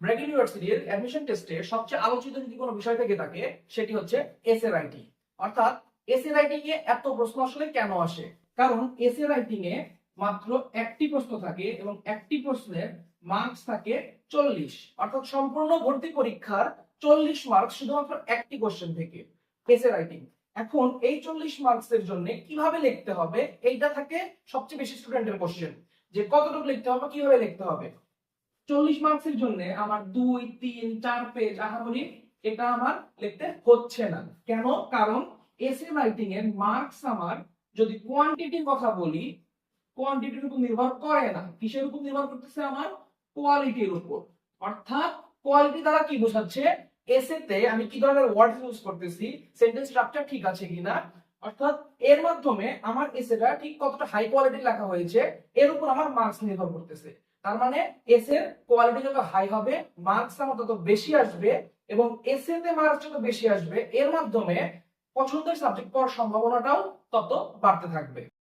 ব্র্যাক ইউনিভার্সিটির অ্যাডমিশন টেস্টে সবচেয়ে আলোচিত যদি কোনো বিষয় থেকে থাকে, সেটি হচ্ছে এসএ রাইটিং অর্থাৎ এসএ রাইটিং এত প্রশ্ন আসলে কেন আসে? কারণ এসএ রাইটিং এ মাত্র একটি প্রশ্ন থাকে এবং একটি প্রশ্নের মার্কস থাকে চল্লিশ। অর্থাৎ সম্পূর্ণ ভর্তি পরীক্ষার চল্লিশ মার্কস শুধুমাত্র একটি কোশ্চেন থেকে এসএ রাইটিং এখন এই চল্লিশ মার্কস এর জন্য কীভাবে লিখতে হবে? এইটা থাকে সবচেয়ে বেশি স্টুডেন্টের কোশ্চেন যে কতটুকু লিখতে হবে কীভাবে লিখতে হবে? চল্লিশ মার্কসের জন্য আমার দুই, তিন, চার পেজ আহামরি এটা আমার লিখতে হচ্ছে না। কেন? কারণ এসে রাইটিং এর মার্কস আমার যদি কোয়ান্টিটির কথা বলি কোয়ান্টিটির উপর নির্ভর করে না, কিসের উপর নির্ভর করতেছে আমার? কোয়ালিটির উপর। অর্থাৎ কোয়ালিটি দ্বারা কি বোঝাচ্ছে? এসেতে আমি কি ধরনের ওয়ার্ড ইউজ করতেছি? সেন্টেন্স স্ট্রাকচার ঠিক আছে কিনা? অর্থাৎ এর মাধ্যমে আমার এসেটা ঠিক কতটা হাই কোয়ালিটি লেখা হয়েছে, এর উপর আমার মার্কস নির্ভর করতেছে। তার মানে এস এর কোয়ালিটি যত হাই হবে মার্কস আমার তত বেশি আসবে এবং এস তে মার্কস যত বেশি আসবে, এর মাধ্যমে পছন্দের সাবজেক্ট পড়ার সম্ভাবনাটাও তত বাড়তে থাকবে।